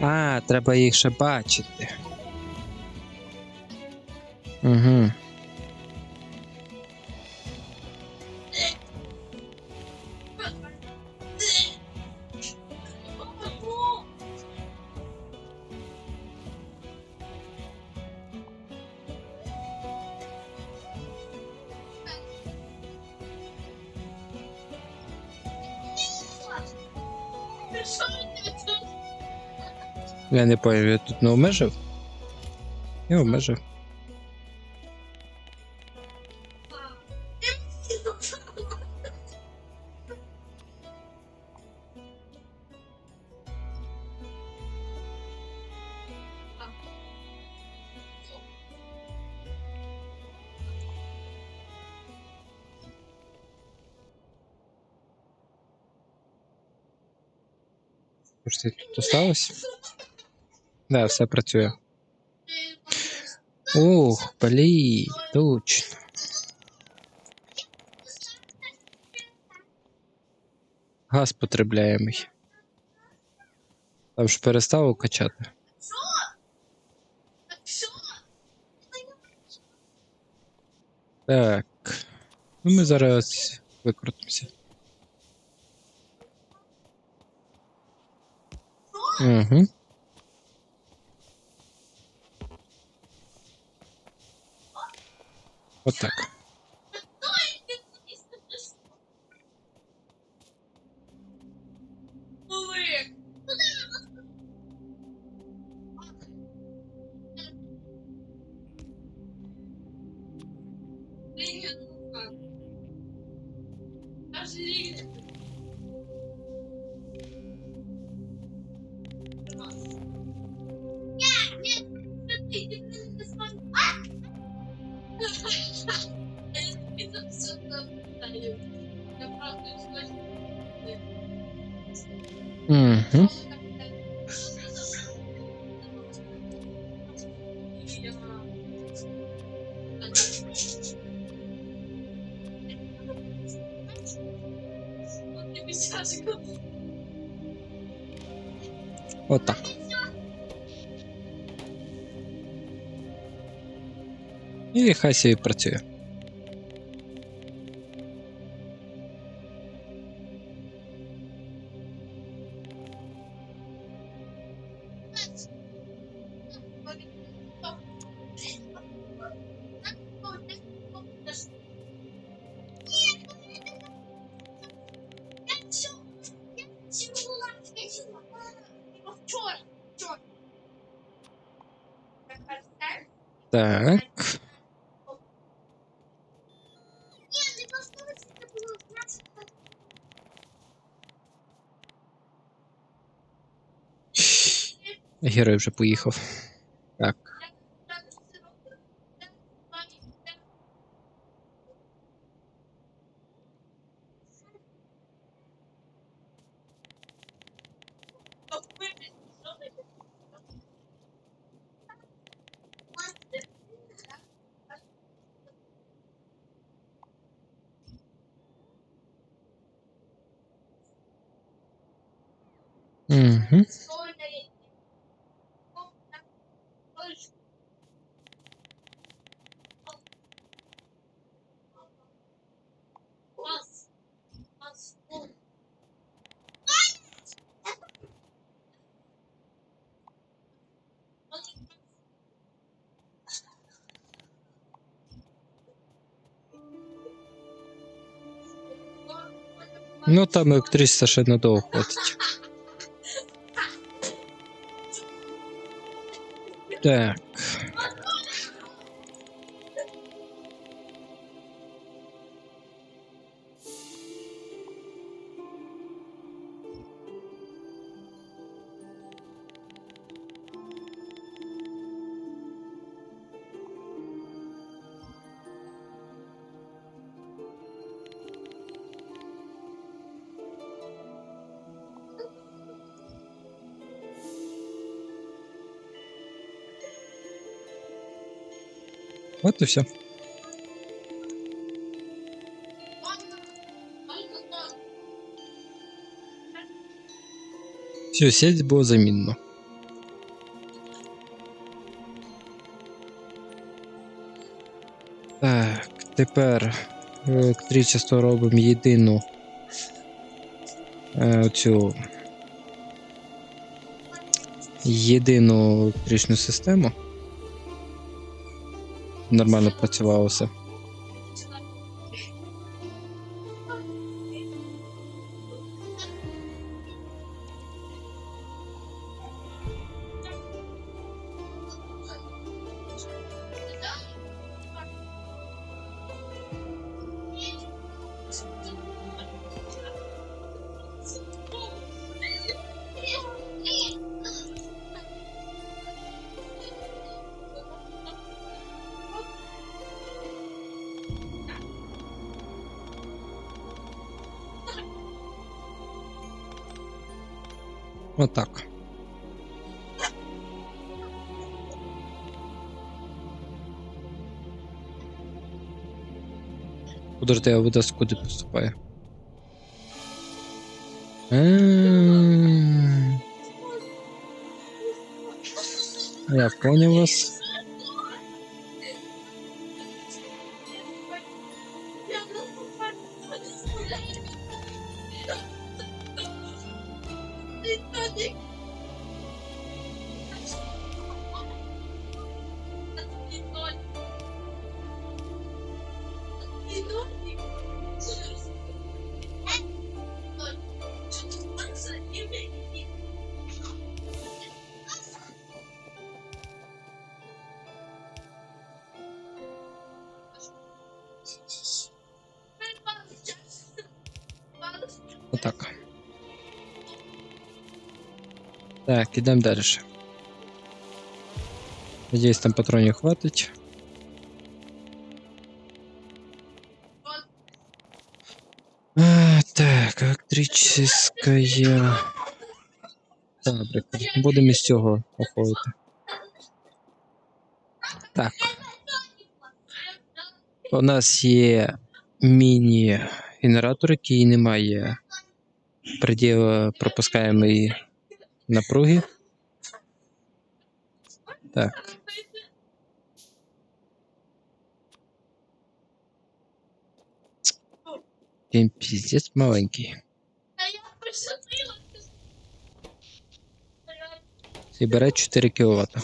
А, треба їх ще бачити. Угу. Я не поняв, я тут не обмежив? Я обмежив. Ти тут осталось? Да, все працює. Ух, блін, точно. Газ потребляємий. Там ж перестав качати. Так. Ну ми зараз викрутимося. Угу. Вот так. Угу. Вот так. І хай собі працює. Герой вже поїхав. Так. Угу. Ну там електричество ще надовго хватить. Так. Вот и все. Все, сеть було замінено. Так, тепер електричество робимо єдину е, цю єдину електричну систему. Нормально працювало Подожди, а вода куди поступає? М. Я понял вас. Так, ідемо далі. Надіюсь, там патронів хватить. А, так, електрическая фабрика. Будемо із цього походити. Так. У нас є міні-генератор, який не має предела пропускаємої напруги. Так. Він піздець маленький. Бере 4 кВт.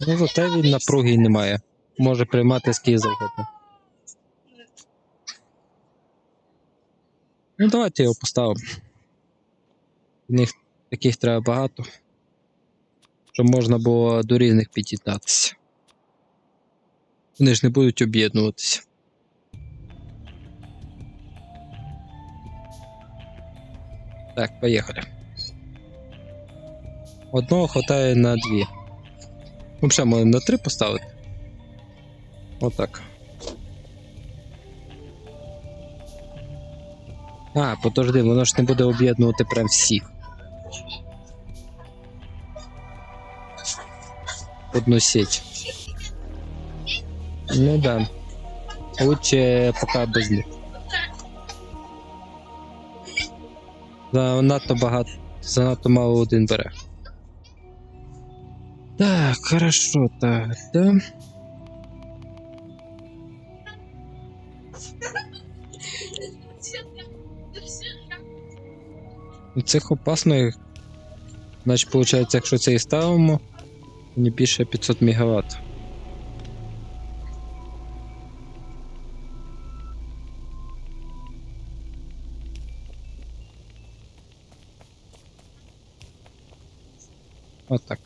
Ну, зате він напруги немає. Може приймати скільки завгодно. Ну, давайте його поставимо. В них таких треба багато. Щоб можна було до різних під'єднатися. Вони ж не будуть об'єднуватися. Так, поїхали. Одного хватає на дві. Ну, ще можемо на три поставити. Отак. А, подожди, воно ж не буде об'єднувати прям всіх. Одну сеть. Ну да. Лучше пока без них. Занадто багато. Занадто мало один бере. Так, хорошо, так, да. У Цих опасних. Значить, виходить, якщо це і ставимо, не більше 500 МВт. Отак.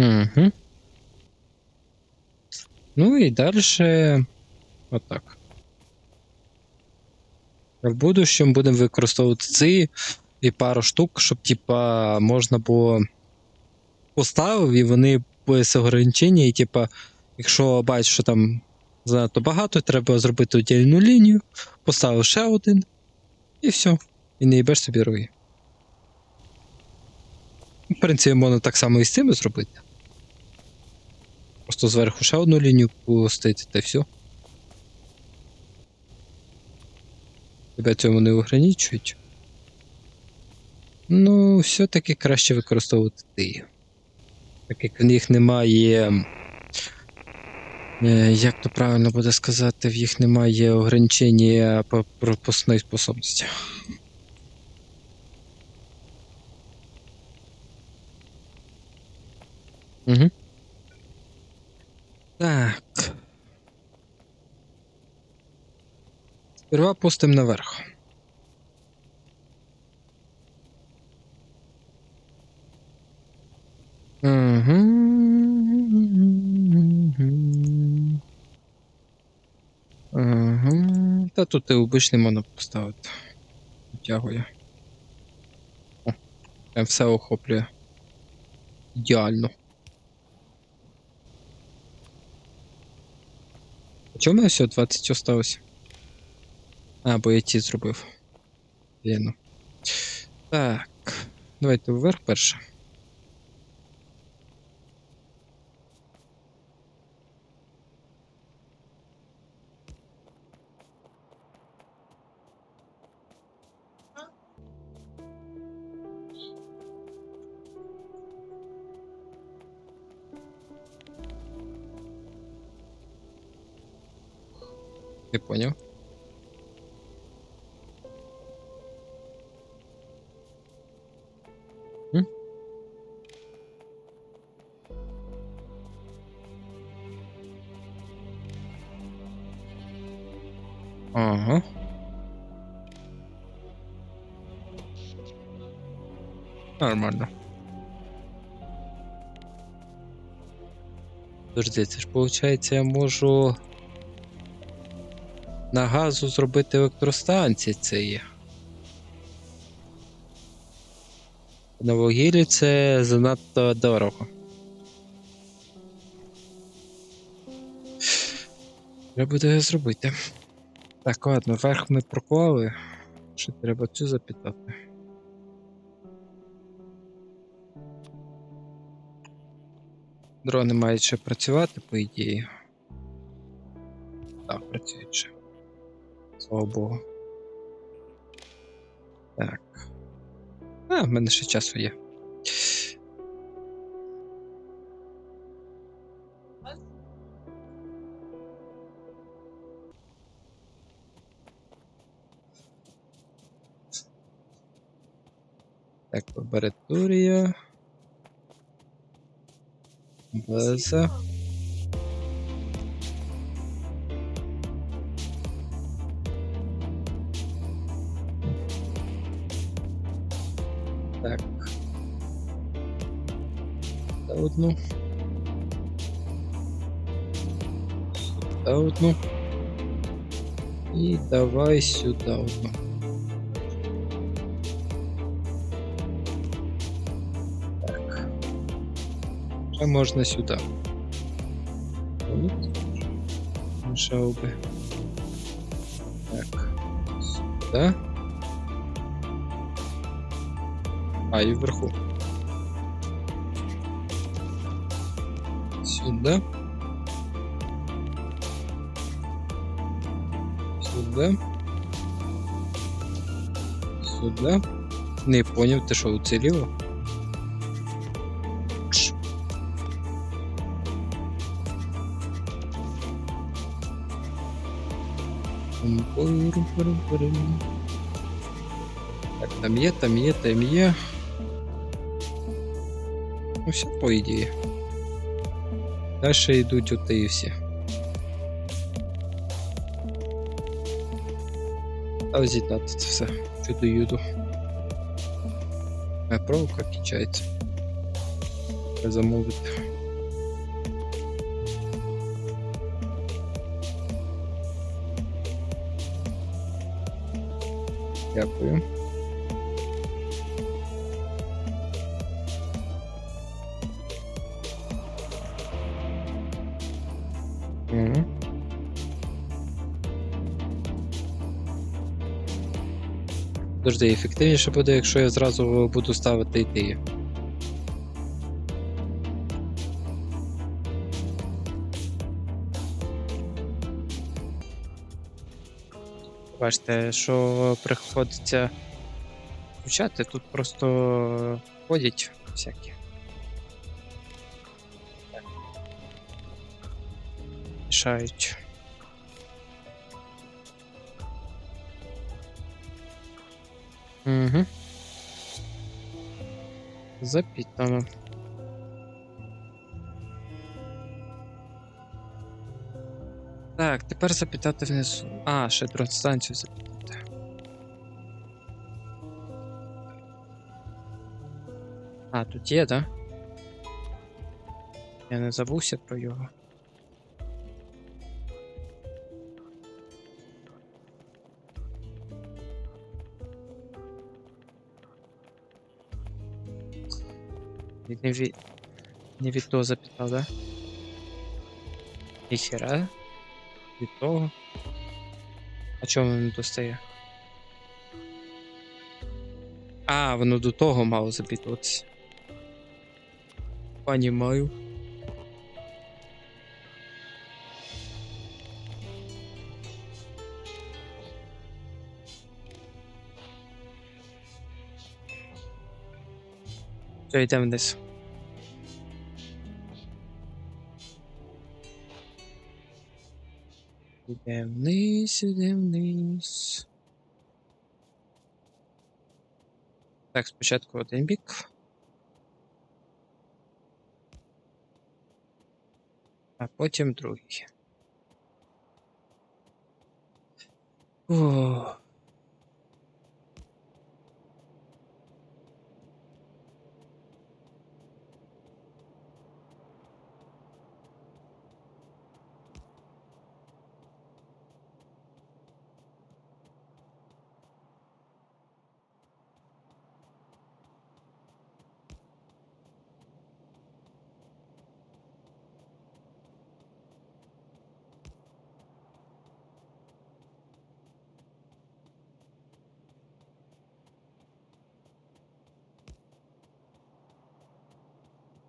Угу. Ну і далі отак. В будущем будемо використовувати ці і пару штук, щоб типа можна було поставив, і вони без ограничення, і типа, якщо бачиш, що там занадто багато, треба зробити отдільну лінію, поставив ще один, і все. І не їбеш собі руки. в принципі, можна так само і з цими зробити. Просто зверху ще одну лінію пустити, та все. Тебе цьому не ограничують. Ну, все-таки краще використовувати ти. Так як в них немає. е, Як то правильно буде сказати, в їх немає ограничення по пропускної способності. Угу. Так. Сперва пустим наверх. Угу. Угу. Та тут і обичний можна поставити. Втягує. О, прям все охоплює. Ідеально. А чому в мене всього 20 осталось? А, бо я ті зробив. Вірно. Так. Давайте вверх перше. Я понял. Нормально. Подожди, це ж виходить, я можу на газу зробити електростанції це є. На вугіллі це занадто дорого. Треба буде зробити. Так, ладно, верх ми проклали. Ще треба цю запитати. Дрони мають ще працювати, по ідеї. Так, працюють ще. Слава Богу. Так. А, в мене ще часу є. Так, лабораторія. База. Так. Та одну. Та одну. І давай сюди одну. Ще можна сюди. От. Мішав би. Так. Сюди. А, и вверху. Сюда. Сюда. Сюда. Не понял, ты что, уцелела? Так, там є, там є, там є. Ну, все по ідеї. Далі йдуть оти і всі. А з'єднати це все. Чудо юду. А проволока кінчається. Треба замовити. Дякую. Мгм. Подожди, ефективніше буде, якщо я зразу буду ставити ідеї. Бачите, що приходиться включати, тут просто ходять всякі. Мішають. Угу. Запітано. Так, тепер запитати внизу. А, ще станцію запитати. А, тут є, да? Я не забувся про його. Не від... Не від того запитав, да? Ніхера? Від того? А чому воно достає? А, воно до того мало запитуватися. Понімаю. Все, йдемо вниз. Йдемо вниз. Так, спочатку один бік. А потім другий. О.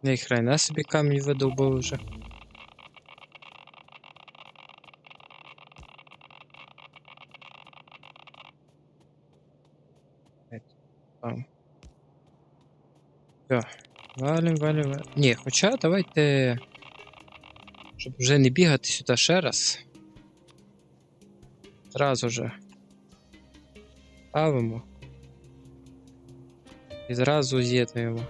Ні хрена собі камінь видовбав вже. Там. Все. Валим, валим, валим. Ні, хоча давайте. Щоб вже не бігати сюди ще раз. Зразу же. Ставимо. І зразу з'єднуємо.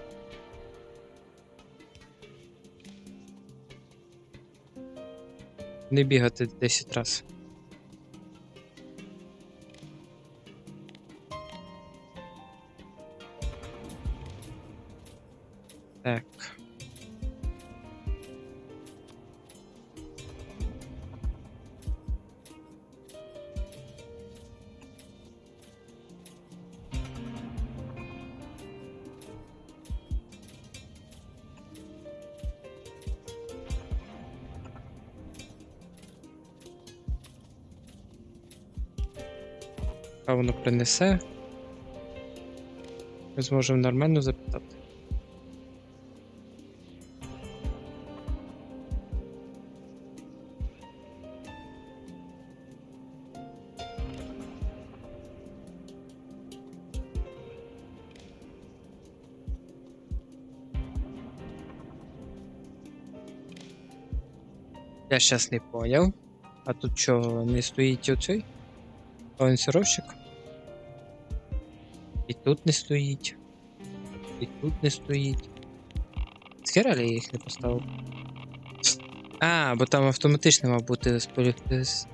Не бігати 10 раз. А воно принесе. Ми зможемо нормально запитати. Я щас не поняв. А тут що, не стоїть оцей? Балансировщик? Тут не стоїть. І тут не стоїть. Схера я їх не поставив? А, бо там автоматично мав бути сполі- з-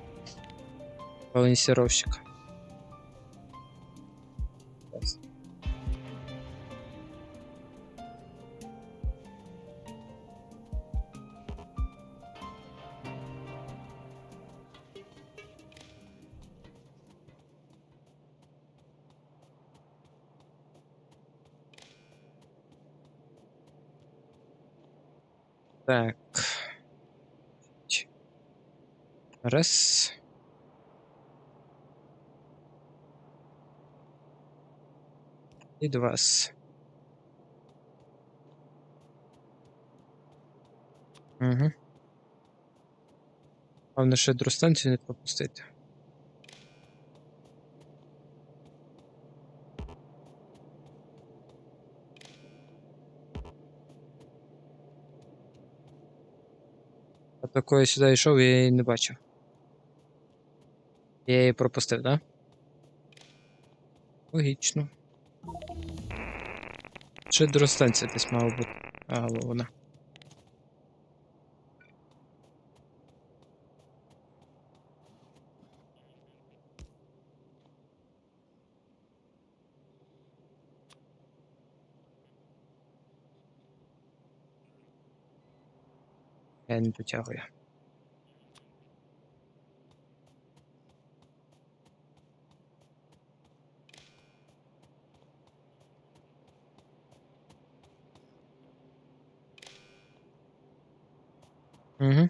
Раз. и два. Угу. Головне ще дростанцію не пропустити. Такое сюди йшов, я її не бачив. Я її пропустив, так? Да? Логічно. Ще дростанція десь мала бути. А, вона. Я не дотягую. Угу.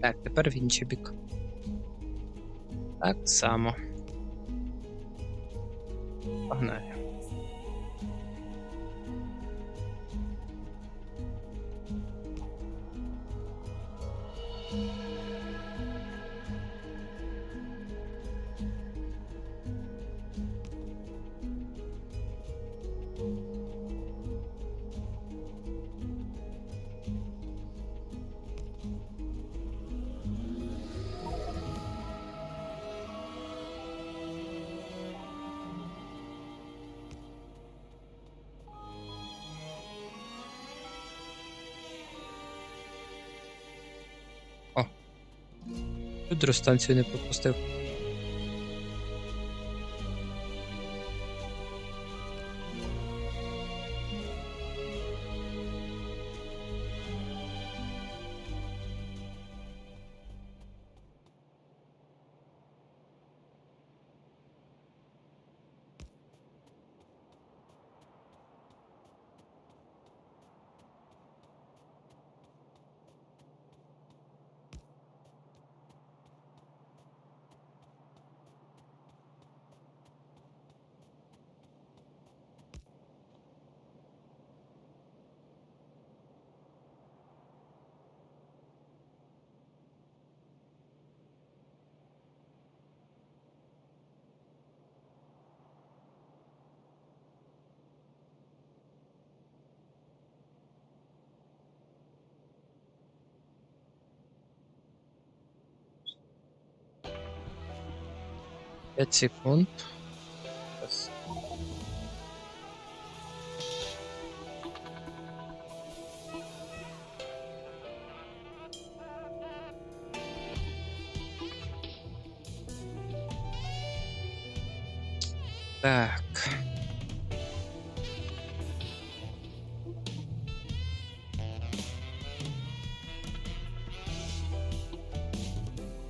Так, тепер в інший бік. Так само. Погнали. Гідростанцію не пропустив. П'ять секунд. Раз. Так.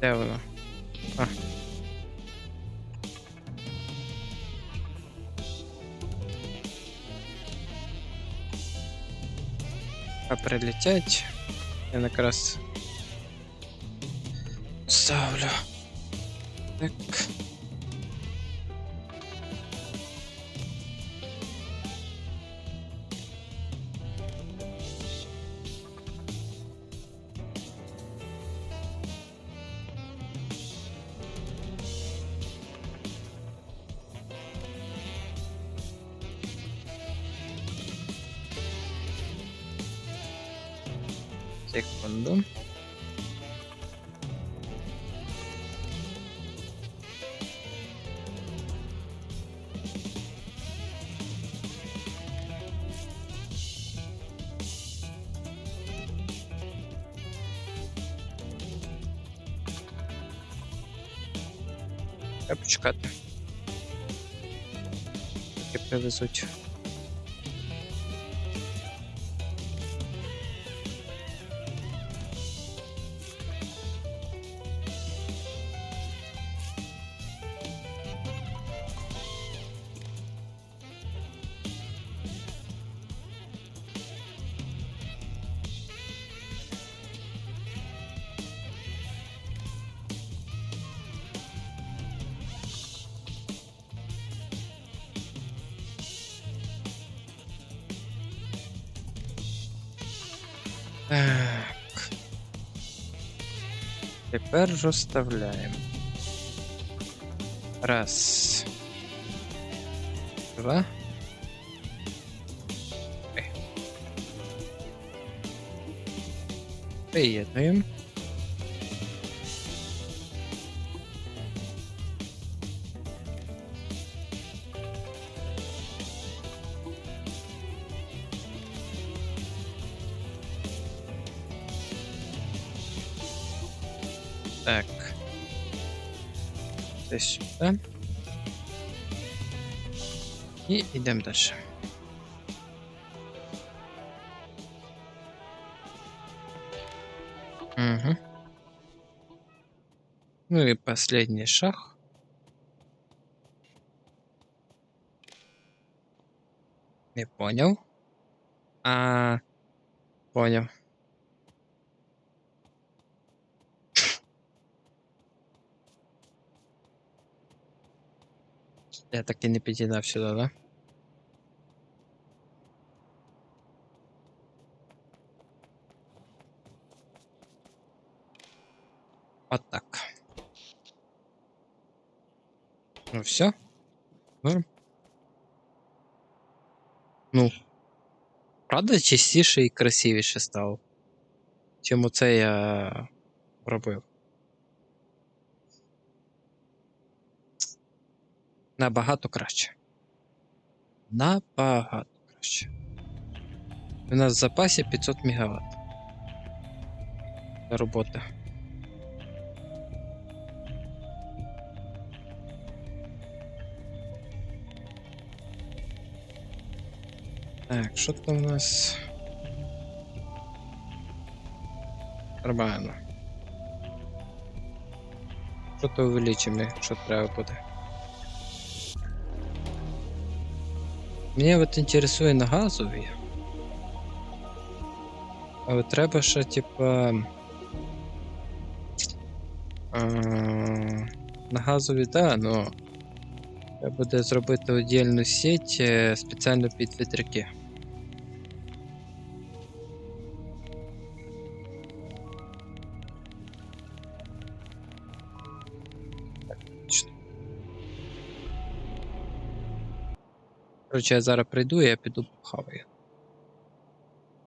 Де воно? А. А прилетять. Я якраз ставлю. Так. Треба почекати. Поки привезуть. Тепер розставляємо. Раз. Два. Приєднуємо. Це сюди. І йдемо. Угу. Ну и последний шаг. Не понял. А, понял. Я так і не підігнав сюди, да? Вот так. Ну все. Норм. Ну. Правда, чистіше і красивіше стало. Чим оце я робив. Набагато краще. Набагато краще. У нас в запасі 500 МВт. Для роботи. Так, що там у нас? Нормально. Що то увеличимо, якщо треба буде. Мене от інтересує на газові. Але треба ще, типа. А, на газові, да, но треба буде зробити віддільну сеть е, спеціально під вітряки. Короче, я зараз прийду